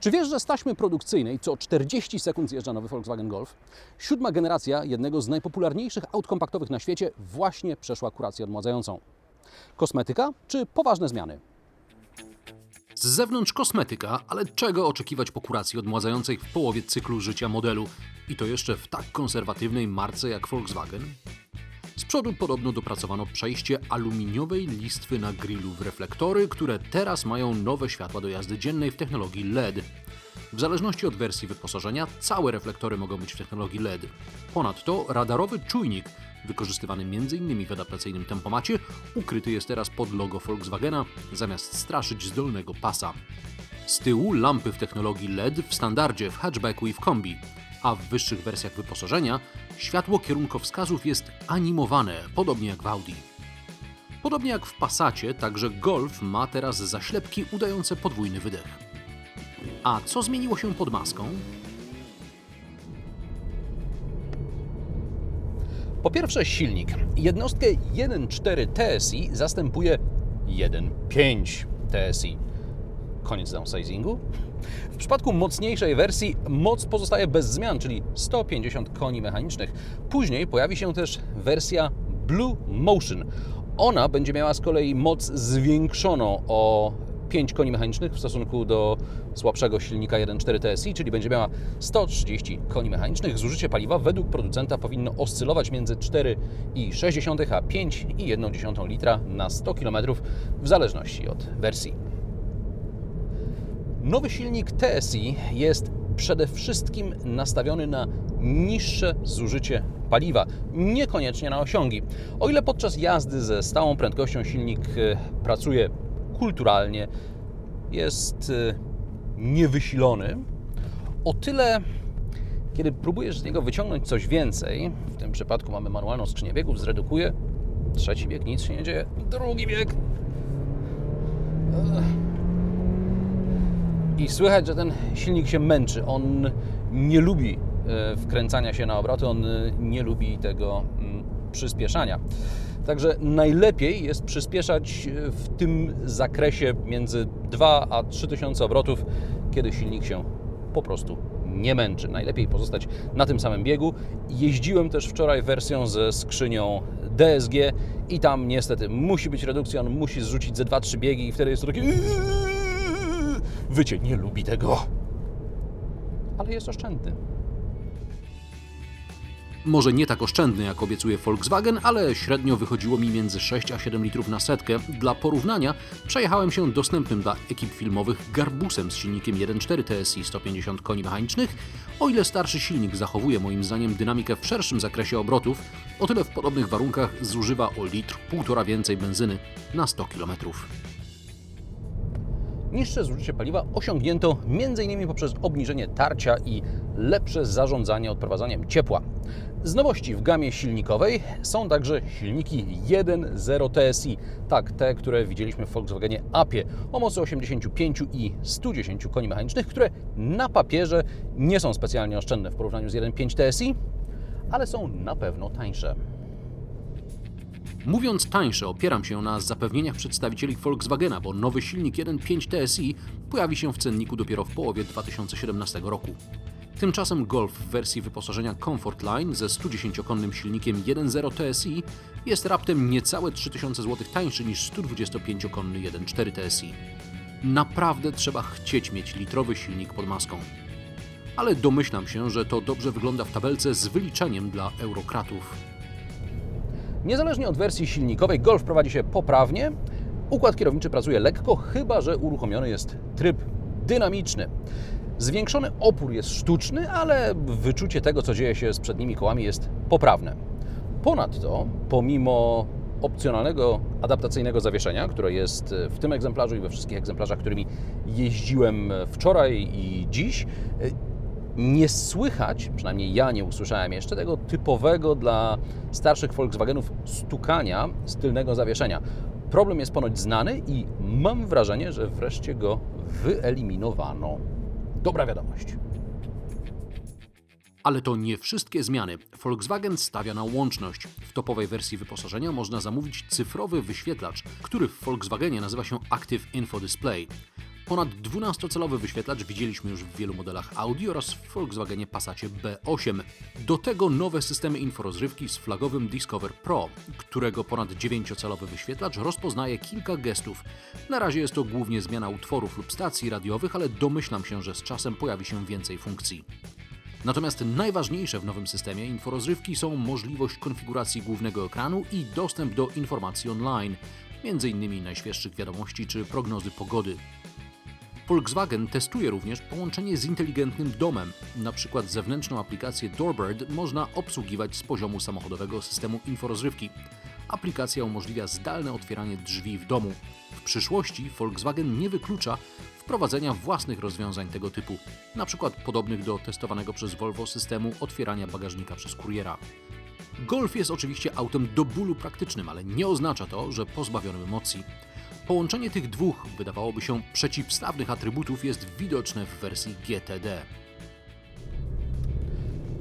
Czy wiesz, że z taśmy produkcyjnej co 40 sekund zjeżdża nowy Volkswagen Golf? Siódma generacja jednego z najpopularniejszych aut kompaktowych na świecie właśnie przeszła kurację odmładzającą. Kosmetyka czy poważne zmiany? Z zewnątrz kosmetyka, ale czego oczekiwać po kuracji odmładzającej w połowie cyklu życia modelu? I to jeszcze w tak konserwatywnej marce jak Volkswagen? Z przodu podobno dopracowano przejście aluminiowej listwy na grillu w reflektory, które teraz mają nowe światła do jazdy dziennej w technologii LED. W zależności od wersji wyposażenia, całe reflektory mogą być w technologii LED. Ponadto radarowy czujnik, wykorzystywany m.in. w adaptacyjnym tempomacie, ukryty jest teraz pod logo Volkswagena, zamiast straszyć z dolnego pasa. Z tyłu lampy w technologii LED w standardzie, w hatchbacku i w kombi, a w wyższych wersjach wyposażenia światło kierunkowskazów jest animowane, podobnie jak w Audi. Podobnie jak w Passacie, także Golf ma teraz zaślepki udające podwójny wydech. A co zmieniło się pod maską? Po pierwsze silnik. Jednostkę 1.4 TSI zastępuje 1.5 TSI. Koniec downsizingu. W przypadku mocniejszej wersji moc pozostaje bez zmian, czyli 150 koni mechanicznych. Później pojawi się też wersja Blue Motion. Ona będzie miała z kolei moc zwiększoną o 5 koni mechanicznych w stosunku do słabszego silnika 1.4 TSI, czyli będzie miała 130 koni mechanicznych. Zużycie paliwa według producenta powinno oscylować między 4,6 a 5,1 litra na 100 km w zależności od wersji. Nowy silnik TSI jest przede wszystkim nastawiony na niższe zużycie paliwa, niekoniecznie na osiągi. O ile podczas jazdy ze stałą prędkością silnik e, pracuje kulturalnie, jest e, niewysilony, o tyle kiedy próbujesz z niego wyciągnąć coś więcej, w tym przypadku mamy manualną skrzynię biegów, zredukuję, trzeci bieg, nic się nie dzieje, drugi bieg, i słychać, że ten silnik się męczy. On nie lubi e, wkręcania się na obroty, on e, nie lubi tego mm, przyspieszania. Także najlepiej jest przyspieszać e, w tym zakresie między 2 a 3 tysiące obrotów, kiedy silnik się po prostu nie męczy. Najlepiej pozostać na tym samym biegu. Jeździłem też wczoraj wersją ze skrzynią DSG i tam niestety musi być redukcja, on musi zrzucić ze 2-3 biegi i wtedy jest to takie Wycie nie lubi tego. Ale jest oszczędny. Może nie tak oszczędny jak obiecuje Volkswagen, ale średnio wychodziło mi między 6 a 7 litrów na setkę. Dla porównania przejechałem się dostępnym dla ekip filmowych Garbusem z silnikiem 1.4 TSI 150 koni mechanicznych. O ile starszy silnik zachowuje moim zdaniem dynamikę w szerszym zakresie obrotów, o tyle w podobnych warunkach zużywa o litr półtora więcej benzyny na 100 kilometrów. Niższe zużycie paliwa osiągnięto m.in. poprzez obniżenie tarcia i lepsze zarządzanie odprowadzaniem ciepła. Z nowości w gamie silnikowej są także silniki 1.0 TSI, tak te, które widzieliśmy w Volkswagenie Apie o mocy 85 i 110 koni mechanicznych, które na papierze nie są specjalnie oszczędne w porównaniu z 1.5 TSI, ale są na pewno tańsze. Mówiąc tańsze, opieram się na zapewnieniach przedstawicieli Volkswagena, bo nowy silnik 1.5 TSI pojawi się w cenniku dopiero w połowie 2017 roku. Tymczasem Golf w wersji wyposażenia Comfort Line ze 110-konnym silnikiem 1.0 TSI jest raptem niecałe 3000 zł tańszy niż 125-konny 1.4 TSI. Naprawdę trzeba chcieć mieć litrowy silnik pod maską. Ale domyślam się, że to dobrze wygląda w tabelce z wyliczeniem dla eurokratów. Niezależnie od wersji silnikowej, Golf prowadzi się poprawnie. Układ kierowniczy pracuje lekko, chyba że uruchomiony jest tryb dynamiczny. Zwiększony opór jest sztuczny, ale wyczucie tego, co dzieje się z przednimi kołami, jest poprawne. Ponadto, pomimo opcjonalnego adaptacyjnego zawieszenia, które jest w tym egzemplarzu i we wszystkich egzemplarzach, którymi jeździłem wczoraj i dziś, nie słychać, przynajmniej ja nie usłyszałem jeszcze, tego typowego dla starszych Volkswagenów stukania z tylnego zawieszenia. Problem jest ponoć znany i mam wrażenie, że wreszcie go wyeliminowano. Dobra wiadomość. Ale to nie wszystkie zmiany. Volkswagen stawia na łączność. W topowej wersji wyposażenia można zamówić cyfrowy wyświetlacz, który w Volkswagenie nazywa się Active Info Display. Ponad 12-calowy wyświetlacz widzieliśmy już w wielu modelach Audi oraz w Volkswagenie Passacie B8. Do tego nowe systemy inforozrywki z flagowym Discover Pro, którego ponad 9-calowy wyświetlacz rozpoznaje kilka gestów. Na razie jest to głównie zmiana utworów lub stacji radiowych, ale domyślam się, że z czasem pojawi się więcej funkcji. Natomiast najważniejsze w nowym systemie inforozrywki są możliwość konfiguracji głównego ekranu i dostęp do informacji online, m.in. najświeższych wiadomości czy prognozy pogody. Volkswagen testuje również połączenie z inteligentnym domem. Na przykład zewnętrzną aplikację Doorbird można obsługiwać z poziomu samochodowego systemu inforozrywki. Aplikacja umożliwia zdalne otwieranie drzwi w domu. W przyszłości Volkswagen nie wyklucza wprowadzenia własnych rozwiązań tego typu, na przykład podobnych do testowanego przez Volvo systemu otwierania bagażnika przez kuriera. Golf jest oczywiście autem do bólu praktycznym, ale nie oznacza to, że pozbawionym emocji. Połączenie tych dwóch, wydawałoby się, przeciwstawnych atrybutów jest widoczne w wersji GTD.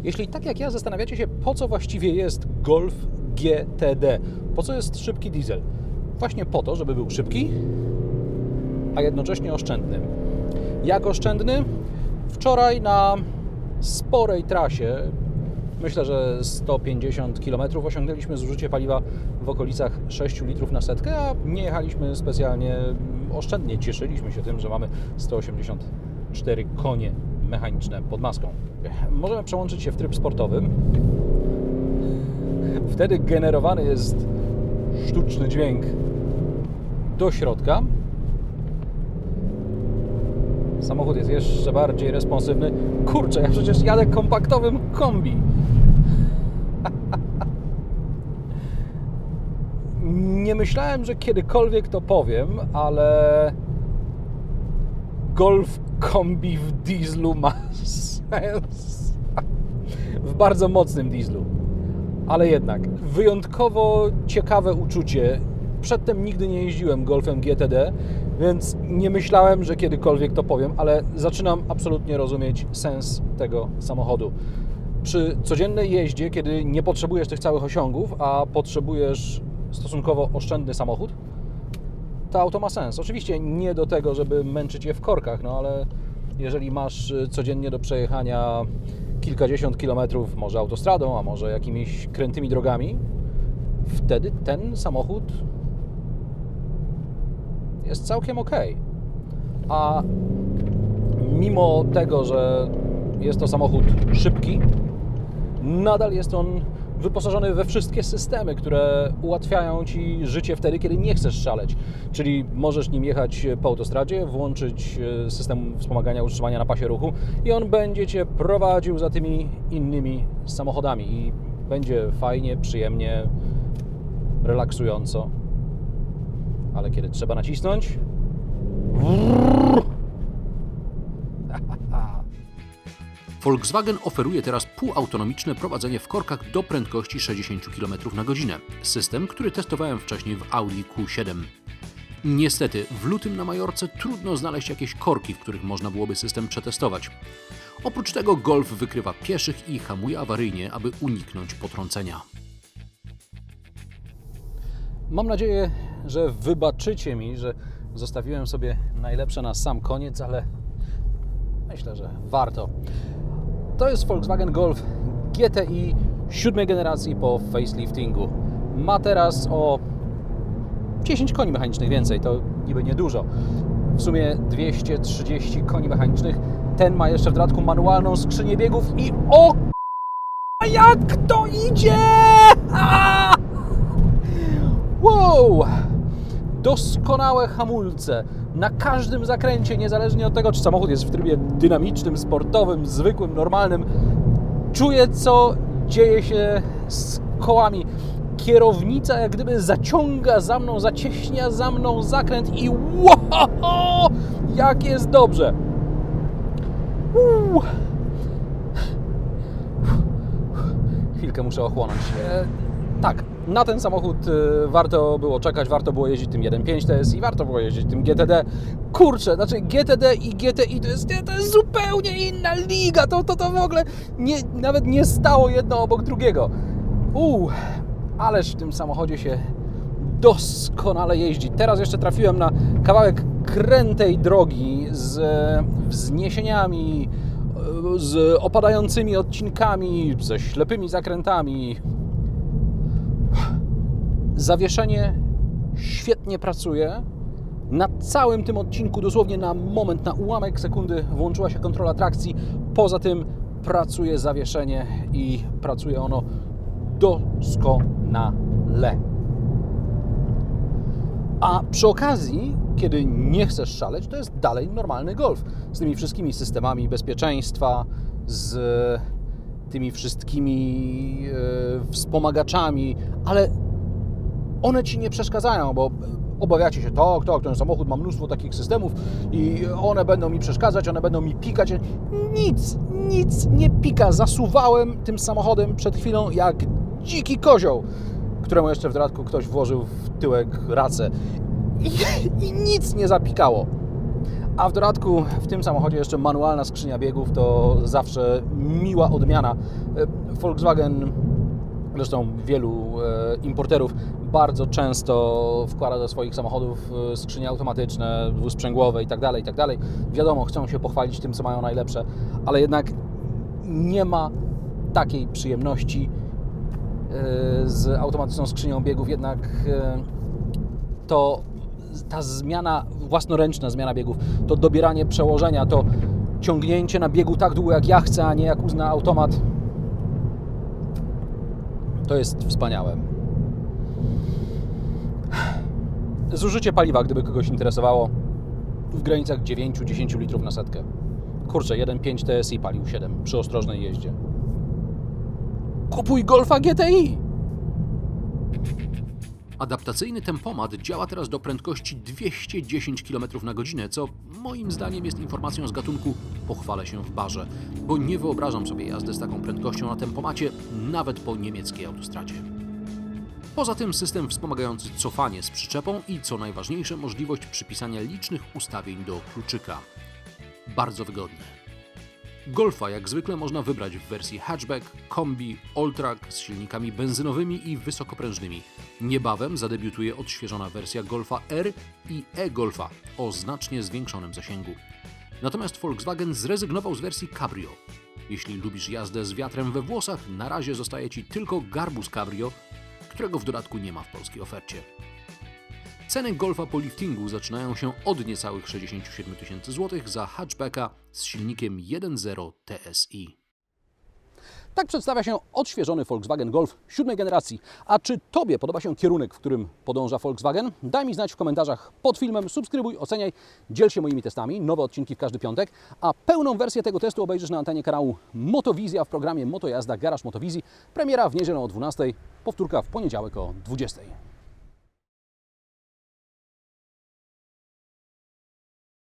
Jeśli tak jak ja zastanawiacie się, po co właściwie jest Golf GTD, po co jest szybki diesel? Właśnie po to, żeby był szybki, a jednocześnie oszczędny. Jak oszczędny? Wczoraj na sporej trasie, myślę, że 150 km, osiągnęliśmy zużycie paliwa w okolicach 6 litrów na setkę, a nie jechaliśmy specjalnie oszczędnie. Cieszyliśmy się tym, że mamy 184 konie mechaniczne pod maską. Możemy przełączyć się w tryb sportowy. Wtedy generowany jest sztuczny dźwięk do środka. Samochód jest jeszcze bardziej responsywny. Kurczę, ja przecież jadę kompaktowym kombi. Nie myślałem, że kiedykolwiek to powiem, ale Golf kombi w dieslu ma sens. W bardzo mocnym dieslu. Ale jednak, wyjątkowo ciekawe uczucie. Przedtem nigdy nie jeździłem Golfem GTD, więc nie myślałem, że kiedykolwiek to powiem, ale zaczynam absolutnie rozumieć sens tego samochodu. Przy codziennej jeździe, kiedy nie potrzebujesz tych całych osiągów, a potrzebujesz stosunkowo oszczędny samochód, to auto ma sens. Oczywiście nie do tego, żeby męczyć je w korkach, no ale jeżeli masz y, codziennie do przejechania kilkadziesiąt kilometrów, może autostradą, a może jakimiś krętymi drogami, wtedy ten samochód jest całkiem ok. A mimo tego, że jest to samochód szybki, nadal jest on wyposażony we wszystkie systemy, które ułatwiają Ci życie wtedy, kiedy nie chcesz szaleć. Czyli możesz nim jechać po autostradzie, włączyć e, system wspomagania utrzymania na pasie ruchu i on będzie Cię prowadził za tymi innymi samochodami i będzie fajnie, przyjemnie, relaksująco. Ale kiedy trzeba nacisnąć, Volkswagen oferuje teraz półautonomiczne prowadzenie w korkach do prędkości 60 km na godzinę. System, który testowałem wcześniej w Audi Q7. Niestety, w lutym na Majorce trudno znaleźć jakieś korki, w których można byłoby system przetestować. Oprócz tego Golf wykrywa pieszych i hamuje awaryjnie, aby uniknąć potrącenia. Mam nadzieję, że wybaczycie mi, że zostawiłem sobie najlepsze na sam koniec, ale myślę, że warto. To jest Volkswagen Golf GTI siódmej generacji po faceliftingu. Ma teraz o 10 koni mechanicznych więcej, to niby niedużo. W sumie 230 koni mechanicznych. Ten ma jeszcze w dodatku manualną skrzynię biegów i o jak to idzie! Wow! Doskonałe hamulce na każdym zakręcie, niezależnie od tego, czy samochód jest w trybie dynamicznym, sportowym, zwykłym, normalnym. Czuję, co dzieje się z kołami. Kierownica jak gdyby zaciąga za mną, zacieśnia za mną zakręt i wow! Jak jest dobrze! Uuu. Chwilkę muszę ochłonąć. E, tak, na ten samochód e, warto było czekać, warto było jeździć tym 1.5 TSI, warto było jeździć tym GTD. Kurczę, znaczy GTD i GTI to jest, to jest zupełnie inna liga, to, to, to w ogóle nie, nawet nie stało jedno obok drugiego. Uuu, ależ w tym samochodzie się doskonale jeździ. Teraz jeszcze trafiłem na kawałek krętej drogi z wzniesieniami, z opadającymi odcinkami, ze ślepymi zakrętami. Zawieszenie świetnie pracuje. Na całym tym odcinku, dosłownie na moment, na ułamek sekundy włączyła się kontrola trakcji. Poza tym pracuje zawieszenie i pracuje ono doskonale. A przy okazji, kiedy nie chcesz szaleć, to jest dalej normalny golf. Z tymi wszystkimi systemami bezpieczeństwa, z tymi wszystkimi e, wspomagaczami, ale one ci nie przeszkadzają, bo obawiacie się, to, to, ten samochód ma mnóstwo takich systemów i one będą mi przeszkadzać, one będą mi pikać. Nic, nic nie pika. Zasuwałem tym samochodem przed chwilą jak dziki kozioł, któremu jeszcze w dodatku ktoś włożył w tyłek racę i, i nic nie zapikało. A w dodatku w tym samochodzie jeszcze manualna skrzynia biegów to zawsze miła odmiana. E, Volkswagen Zresztą wielu e, importerów bardzo często wkłada do swoich samochodów e, skrzynie automatyczne, dwusprzęgłowe i tak tak dalej. Wiadomo, chcą się pochwalić tym, co mają najlepsze, ale jednak nie ma takiej przyjemności e, z automatyczną skrzynią biegów, jednak to ta zmiana, własnoręczna zmiana biegów, to dobieranie przełożenia, to ciągnięcie na biegu tak długo jak ja chcę, a nie jak uzna automat, to jest wspaniałe. Zużycie paliwa, gdyby kogoś interesowało, w granicach 9-10 litrów na setkę. Kurczę, 1.5 TSI palił 7 przy ostrożnej jeździe. Kupuj Golfa GTI! Adaptacyjny tempomat działa teraz do prędkości 210 km na godzinę, co moim zdaniem jest informacją z gatunku pochwalę się w barze, bo nie wyobrażam sobie jazdy z taką prędkością na tempomacie, nawet po niemieckiej autostradzie. Poza tym system wspomagający cofanie z przyczepą i co najważniejsze możliwość przypisania licznych ustawień do kluczyka. Bardzo wygodne. Golfa jak zwykle można wybrać w wersji hatchback, kombi, all-track z silnikami benzynowymi i wysokoprężnymi. Niebawem zadebiutuje odświeżona wersja Golfa R i e-Golfa o znacznie zwiększonym zasięgu. Natomiast Volkswagen zrezygnował z wersji Cabrio. Jeśli lubisz jazdę z wiatrem we włosach, na razie zostaje Ci tylko Garbus Cabrio, którego w dodatku nie ma w polskiej ofercie. Ceny Golfa po liftingu zaczynają się od niecałych 67 tysięcy złotych za hatchbacka z silnikiem 1.0 TSI. Tak przedstawia się odświeżony Volkswagen Golf siódmej generacji. A czy Tobie podoba się kierunek, w którym podąża Volkswagen? Daj mi znać w komentarzach pod filmem, subskrybuj, oceniaj, dziel się moimi testami, nowe odcinki w każdy piątek, a pełną wersję tego testu obejrzysz na antenie kanału Motowizja w programie Motojazda Garaż Motowizji. Premiera w niedzielę o 12, powtórka w poniedziałek o 20.